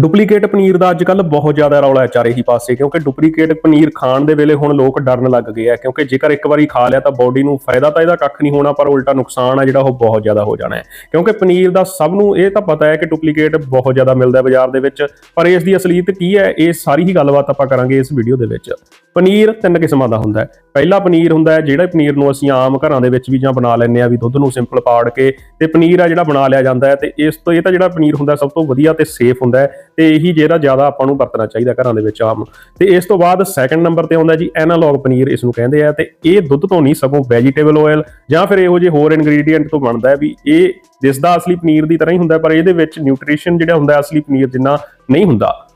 Duplicate paneer ਦਾ ਅੱਜ ਕੱਲ ਬਹੁਤ ਜ਼ਿਆਦਾ ਰੌਲਾ ਹੈ ਚਾਰੇ ਹੀ ਪਾਸੇ, ਕਿਉਂਕਿ ਡੁਪਲੀਕੇਟ ਪਨੀਰ ਖਾਣ ਦੇ ਵੇਲੇ ਹੁਣ ਲੋਕ ਡਰਨ ਲੱਗ ਗਏ ਆ, ਕਿਉਂਕਿ ਜੇਕਰ ਇੱਕ ਵਾਰੀ ਖਾ ਲਿਆ ਤਾਂ ਬਾਡੀ ਨੂੰ ਫਾਇਦਾ ਤਾਂ ਇਹਦਾ ਕੱਖ ਨਹੀਂ ਹੋਣਾ, ਪਰ ਉਲਟਾ ਨੁਕਸਾਨ ਆ ਜਿਹੜਾ ਉਹ ਬਹੁਤ ਜ਼ਿਆਦਾ ਹੋ ਜਾਣਾ ਹੈ। ਕਿਉਂਕਿ ਪਨੀਰ ਦਾ ਸਭ ਨੂੰ ਇਹ ਤਾਂ ਪਤਾ ਹੈ ਕਿ ਡੁਪਲੀਕੇਟ ਬਹੁਤ ਜ਼ਿਆਦਾ ਮਿਲਦਾ ਹੈ ਬਾਜ਼ਾਰ ਦੇ ਵਿੱਚ, ਪਰ ਇਸ ਦੀ ਅਸਲੀਅਤ ਕੀ ਹੈ, ਇਹ ਸਾਰੀ ਹੀ ਗੱਲਬਾਤ ਆਪਾਂ ਕਰਾਂਗੇ ਇਸ ਵੀਡੀਓ ਦੇ ਵਿੱਚ। ਪਨੀਰ ਤਿੰਨ ਕਿਸਮਾਂ ਦਾ ਹੁੰਦਾ ਹੈ। ਪਹਿਲਾ ਪਨੀਰ ਹੁੰਦਾ ਹੈ, ਜਿਹੜਾ ਪਨੀਰ ਨੂੰ ਅਸੀਂ ਆਮ ਘਰਾਂ ਦੇ ਵਿੱਚ ਵੀ ਜਾਂ ਬਣਾ ਲੈਂਦੇ ਆ ਵੀ ਦੁੱਧ ਨੂੰ ਸਿੰਪਲ ਪਾੜ ਕੇ, ਤੇ ਪਨੀਰ ਆ ਜਿਹੜਾ ਬਣਾ ਲਿਆ ਜਾਂਦਾ ਹੈ, ਤੇ ਇਸ ਤੋਂ ਇਹ ਤਾਂ ਜਿਹੜਾ ਪਨੀਰ ਹੁੰਦਾ ਸਭ ਤੋਂ ਵਧੀਆ ਤੇ ਸੇਫ ਹੁੰਦਾ ਹੈ। ਤੇ ਇਹੀ ਜਿਹੜਾ ਜ਼ਿਆਦਾ ਆਪਾਂ ਨੂੰ ਵਰਤਣਾ ਚਾਹੀਦਾ ਘਰਾਂ ਦੇ ਵਿੱਚ ਆਮ। ਤੇ ਇਸ ਤੋਂ ਬਾਅਦ ਸੈਕੰਡ ਨੰਬਰ ਤੇ ਆਉਂਦਾ ਜੀ ਐਨਾਲੌਗ ਪਨੀਰ ਇਸ ਨੂੰ ਕਹਿੰਦੇ ਆ ਤੇ ਇਹ ਦੁੱਧ ਤੋਂ ਨਹੀਂ, ਸਗੋਂ ਵੈਜੀਟੇਬਲ ਆਇਲ ਜਾਂ ਫਿਰ ਇਹੋ ਜਿਹੇ ਹੋਰ ਇਨਗਰੀਡੀਐਂਟ ਤੋਂ ਬਣਦਾ ਹੈ ਵੀ ਇਹ ਦਿਸਦਾ ਅਸਲੀ ਪਨੀਰ ਦੀ ਤਰ੍ਹਾਂ ਹੀ ਹੁੰਦਾ ਪਰ ਇਹਦੇ ਵਿੱਚ ਨਿਊਟ੍ਰੀਸ਼ਨ ਜਿਹੜਾ ਹੁੰਦਾ ਅਸਲੀ ਪਨੀਰ ਜਿੰਨਾ ਨਹੀਂ ਹੁੰਦਾ।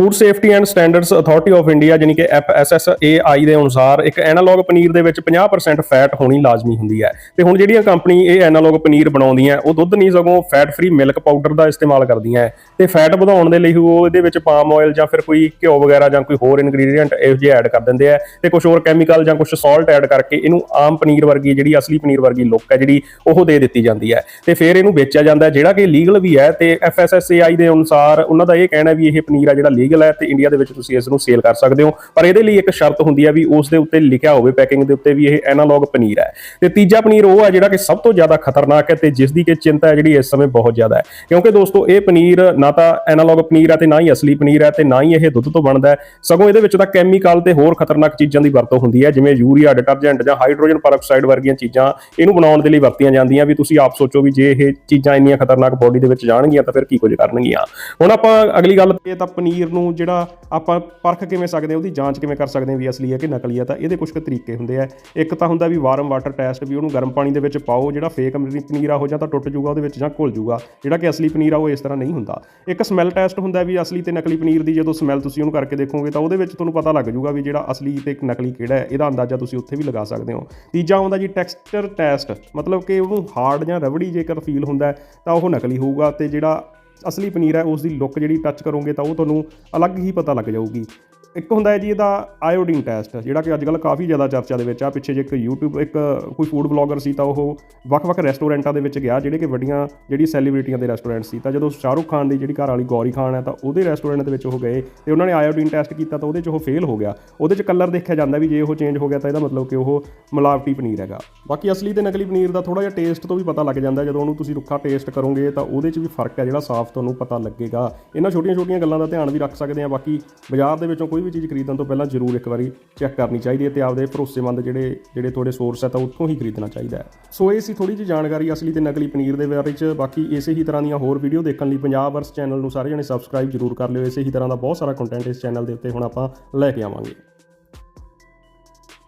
Food safety and standards authority of India ਜਾਨੀ ਕਿ FSSAI ਦੇ ਅਨੁਸਾਰ ਇੱਕ ਐਨਾਲੌਗ ਪਨੀਰ ਦੇ ਵਿੱਚ 50% ਫੈਟ ਹੋਣੀ ਲਾਜ਼ਮੀ ਹੁੰਦੀ ਹੈ। ਤੇ ਹੁਣ ਜਿਹੜੀਆਂ ਕੰਪਨੀ ਇਹ ਐਨਾਲੌਗ ਪਨੀਰ ਬਣਾਉਂਦੀਆਂ, ਉਹ ਦੁੱਧ ਨਹੀਂ ਸਗੋਂ ਫੈਟ ਫ੍ਰੀ ਮਿਲਕ ਪਾਊਡਰ ਦਾ ਇਸਤੇਮਾਲ ਕਰਦੀਆਂ ਹੈ। ਤੇ ਫੈਟ ਵਧਾਉਣ ਦੇ ਲਈ ਉਹ ਇਹਦੇ ਵਿੱਚ ਪਾਮ ਆਇਲ ਜਾਂ ਫਿਰ ਕੋਈ ਘਿਓ ਵਗੈਰਾ ਜਾਂ ਕੋਈ ਹੋਰ ਇਨਗਰੀਡੀਐਂਟ ਇਹੋ ਜਿਹੇ ਐਡ ਕਰ ਦਿੰਦੇ ਆ। ਤੇ ਕੁਝ ਹੋਰ ਕੈਮੀਕਲ ਜਾਂ ਕੁਝ ਸਾਲਟ ਐਡ ਕਰਕੇ ਇਹਨੂੰ ਆਮ ਪਨੀਰ ਵਰਗੀ ਜਿਹੜੀ ਅਸਲੀ ਪਨੀਰ ਵਰਗੀ ਲੁੱਕ ਹੈ ਜਿਹੜੀ ਉਹ ਦੇ ਦਿੱਤੀ ਜਾਂਦੀ ਹੈ। ਤੇ ਫਿਰ ਇਹਨੂੰ ਵੇਚਿਆ ਜਾਂਦਾ ਜਿਹੜਾ ਕਿ ਲੀਗਲ ਵੀ ਹੈ। ਤੇ FSSAI ਦੇ ਅਨੁਸਾਰ ਉਹਨਾਂ ਦਾ ਇਹ ਕਹਿਣਾ ਵੀ ਇਹ ਪਨੀਰ ਆ ਜਿਹੜਾ ਲੀਗਲ ਹੈ ਤੇ ਇੰਡੀਆ ਦੇ ਵਿੱਚ ਤੁਸੀਂ ਇਸ ਨੂੰ ਸੇਲ ਕਰ ਸਕਦੇ ਹੋ। ਪਰ ਇਹਦੇ ਲਈ ਇੱਕ ਸ਼ਰਤ ਹੁੰਦੀ ਹੈ ਵੀ ਉਸ ਦੇ ਉੱਤੇ ਲਿਖਿਆ ਹੋਵੇ ਪੈਕਿੰਗ ਦੇ ਉੱਤੇ ਵੀ ਇਹ ਐਨਾਲੌਗ ਪਨੀਰ ਹੈ। ਤੇ ਤੀਜਾ ਪਨੀਰ ਉਹ ਹੈ ਜਿਹੜਾ ਕਿ ਸਭ ਤੋਂ ਜ਼ਿਆਦਾ ਖਤਰਨਾਕ ਹੈ ਤੇ ਜਿਸ ਦੀ ਕਿ ਚਿੰਤਾ ਹੈ ਜਿਹੜੀ ਇਸ ਸਮੇਂ ਬਹੁਤ ਜ਼ਿਆਦਾ ਹੈ। ਕਿਉਂਕਿ ਦੋਸਤੋ, ਇਹ ਪਨੀਰ ਨਾ ਤਾਂ ਐਨਾਲੌਗ ਪਨੀਰ ਹੈ ਤੇ ਨਾ ਹੀ ਅਸਲੀ ਪਨੀਰ ਹੈ ਤੇ ਨਾ ਹੀ ਇਹ ਦੁੱਧ ਤੋਂ ਬਣਦਾ ਹੈ। ਸਗੋਂ ਇਹਦੇ ਵਿੱਚ ਤਾਂ ਕੈਮੀਕਲ ਤੇ ਹੋਰ ਖਤਰਨਾਕ ਚੀਜ਼ਾਂ ਦੀ ਵਰਤੋਂ ਹੁੰਦੀ ਹੈ, ਜਿਵੇਂ ਯੂਰੀਆ ਡਿਟਰਜੈਂਟ ਜਾਂ ਹਾਈਡਰੋਜਨ ਪਰਆਕਸਾਈਡ ਵਰਗੀਆਂ ਚੀਜ਼ਾਂ। ਇਹਨੂੰ ਬਣਾਉਣ ਦੇ ਲਈ ਵਰਤੀਆਂ ਜਾਂਦੀਆਂ ਵੀ ਤੁਸੀਂ ਆਪ ਸੋਚੋ ਵੀ ਜੇ ਇਹ ਚੀਜ਼ਾਂ ਇੰਨੀਆਂ ਖਤਰਨਾਕ ਬੋਡੀ ਦੇ ਵਿੱਚ ਜਾਣਗੀਆਂ ਤਾਂ ਫਿਰ ਕੀ ਕੁਝ ਕਰਨਗੀਆਂ। ਹੁਣ ਆਪਾਂ ਅਗਲੀ ਗੱਲ, ਇਹ ਤਾਂ ਪਨੀਰ ਨੂੰ ਜਿਹੜਾ ਆਪਾਂ ਪਰਖ ਕਿਵੇਂ ਸਕਦੇ ਹਾਂ, ਉਹਦੀ ਜਾਂਚ ਕਿਵੇਂ ਕਰ ਸਕਦੇ ਹਾਂ ਵੀ ਅਸਲੀ ਹੈ ਕਿ ਨਕਲੀ ਹੈ, ਤਾਂ ਇਹਦੇ ਕੁਝ ਕੁ ਤਰੀਕੇ ਹੁੰਦੇ ਆ। ਇੱਕ ਤਾਂ ਹੁੰਦਾ ਵੀ ਵਾਰਮ ਵਾਟਰ ਟੈਸਟ ਵੀ ਉਹਨੂੰ ਗਰਮ ਪਾਣੀ ਦੇ ਵਿੱਚ ਪਾਓ, ਜਿਹੜਾ ਫੇਕ ਪਨੀਰ ਆ ਹੋ ਜਾਂ ਤਾਂ ਟੁੱਟ ਜਾਊਗਾ, ਉਹਦੇ ਵਿੱਚ ਜਾਂ ਘੁਲ ਜਾਊਗਾ। ਜਿਹੜਾ ਕਿ ਅਸਲੀ ਪਨੀਰ ਆ, ਉਹ ਇਸ ਤਰ੍ਹਾਂ ਨਹੀਂ ਹੁੰਦਾ। ਇੱਕ ਸਮੈਲ ਟੈਸਟ ਹੁੰਦਾ ਵੀ ਅਸਲੀ ਤੇ ਨਕਲੀ ਪਨੀਰ ਦੀ ਜਦੋਂ ਸਮੈਲ ਤੁਸੀਂ ਉਹਨੂੰ ਕਰਕੇ ਦੇਖੋਗੇ, ਤਾਂ ਉਹਦੇ ਵਿੱਚ ਤੁਹਾਨੂੰ ਪਤਾ ਲੱਗ ਜਾਊਗਾ ਵੀ ਜਿਹੜਾ ਅਸਲੀ ਤੇ ਨਕਲੀ ਕਿਹੜਾ ਹੈ, ਇਹਦਾ ਅੰਦਾਜ਼ਾ ਤੁਸੀਂ ਉੱਥੇ ਵੀ ਲਗਾ ਸਕਦੇ ਹੋ। ਤੀਜਾ ਆਉਂਦਾ ਜੀ ਟੈਕਸਚਰ ਟੈਸਟ ਮਤਲਬ ਕਿ ਉਹਨੂੰ ਹਾਰਡ ਜਾਂ ਰਬੜੀ ਜੇਕਰ ਫੀਲ ਹੁੰਦਾ ਤਾਂ ਉਹ ਨਕਲੀ ਹੋਊਗਾ ਤੇ ਜਿਹੜਾ ਅਸਲੀ ਪਨੀਰ ਹੈ, ਉਸ ਦੀ ਲੁੱਕ ਜਿਹੜੀ ਟੱਚ ਕਰੋਗੇ ਤਾਂ ਉਹ ਤੁਹਾਨੂੰ ਅਲੱਗ ਹੀ ਪਤਾ ਲੱਗ ਜਾਊਗੀ। ਇੱਕ ਹੁੰਦਾ ਹੈ ਜੀ ਇਹਦਾ ਆਇਓਡੀਨ ਟੈਸਟ ਜਿਹੜਾ ਕਿ ਅੱਜ ਕੱਲ੍ਹ ਕਾਫੀ ਜ਼ਿਆਦਾ ਚਰਚਾ ਦੇ ਵਿੱਚ ਆ। ਪਿੱਛੇ ਜੇ ਇੱਕ YouTube, ਇੱਕ ਕੋਈ ਫੂਡ ਬਲੌਗਰ ਸੀ ਤਾਂ ਉਹ ਵੱਖ-ਵੱਖ ਰੈਸਟੋਰੈਂਟਾਂ ਦੇ ਵਿੱਚ ਗਿਆ, ਜਿਹੜੇ ਕਿ ਵੱਡੀਆਂ, ਜਿਹੜੀ ਸੈਲੀਬ੍ਰਿਟੀਆਂ ਦੇ ਰੈਸਟੋਰੈਂਟ ਸੀ। ਤਾਂ ਜਦੋਂ ਸ਼ਾਹਰੁਖ ਖਾਨ ਦੀ ਜਿਹੜੀ ਘਰ ਵਾਲੀ ਗੌਰੀ ਖਾਨ ਹੈ ਤਾਂ ਉਹਦੇ ਰੈਸਟੋਰੈਂਟ ਦੇ ਵਿੱਚ ਉਹ ਗਏ ਤੇ ਉਹਨਾਂ ਨੇ ਆਇਓਡੀਨ ਟੈਸਟ ਕੀਤਾ ਤਾਂ ਉਹਦੇ 'ਚ ਉਹ ਫੇਲ ਹੋ ਗਿਆ। ਉਹਦੇ 'ਚ ਕਲਰ ਦੇਖਿਆ ਜਾਂਦਾ ਵੀ ਜੇ ਉਹ ਚੇਂਜ ਹੋ ਗਿਆ ਤਾਂ ਇਹਦਾ ਮਤਲਬ ਕਿ ਉਹ ਮਿਲਾਵਟੀ ਪਨੀਰ ਹੈਗਾ। ਬਾਕੀ ਅਸਲੀ ਤੇ ਨਕਲੀ ਪਨੀਰ ਦਾ ਥੋੜਾ ਜਿਹਾ ਟੇਸਟ ਤੋਂ ਵੀ ਪਤਾ ਲੱਗ ਜਾਂਦਾ, ਜਦੋਂ ਉਹਨੂੰ ਤੁਸੀਂ ਰੁੱਖਾ ਟੇਸਟ ਕਰੋਗੇ ਤਾਂ ਉਹਦੇ 'ਚ ਵੀ ਫ਼ਰਕ ਹੈ ਜਿਹੜਾ ਸਾਫ਼ ਤੁਹਾਨੂੰ ਪਤਾ ਲੱਗੇਗਾ। ਇਹਨਾਂ ਛੋਟੀਆਂ-ਛੋਟੀਆਂ ਗੱਲਾਂ ਦਾ ਧਿਆਨ ਵੀ ਰੱਖ ਸਕਦੇ ਆ ਬਾਕੀ ਬਾਜ਼ਾਰ ਦੇ ਵਿੱਚੋਂ ਕੋਈ ਕੋਈ ਵੀ ਚੀਜ਼ ਖਰੀਦਣ ਤੋਂ ਪਹਿਲਾਂ ਜ਼ਰੂਰ ਇੱਕ ਵਾਰੀ ਚੈੱਕ ਕਰਨੀ ਚਾਹੀਦੀ ਹੈ ਤੇ ਆਪਦੇ ਭਰੋਸੇਮੰਦ ਜਿਹੜੇ ਜਿਹੜੇ ਤੁਹਾਡੇ ਸੋਰਸ ਹੈ ਤਾਂ ਉੱਥੋਂ ਹੀ ਖਰੀਦਣਾ ਚਾਹੀਦਾ ਹੈ। ਸੋ ਇਹ ਸੀ ਥੋੜੀ ਜਿਹੀ ਜਾਣਕਾਰੀ ਅਸਲੀ ਤੇ ਨਕਲੀ ਪਨੀਰ ਦੇ ਬਾਰੇ ਚ। ਬਾਕੀ ਇਸੇ ਹੀ ਤਰ੍ਹਾਂ ਦੀਆਂ ਹੋਰ ਵੀਡੀਓ ਦੇਖਣ ਲਈ ਪੰਜਾਬ ਵਰਸ ਚੈਨਲ ਨੂੰ ਸਾਰੇ ਜਣੇ ਸਬਸਕ੍ਰਾਈਬ ਜ਼ਰੂਰ ਕਰ ਲਿਓ। ਇਸੇ ਹੀ ਤਰ੍ਹਾਂ ਦਾ ਬਹੁਤ ਸਾਰਾ ਕੰਟੈਂਟ ਇਸ ਚੈਨਲ ਦੇ ਉੱਤੇ ਹੁਣ ਆਪਾਂ ਲੈ ਕੇ ਆਵਾਂਗੇ।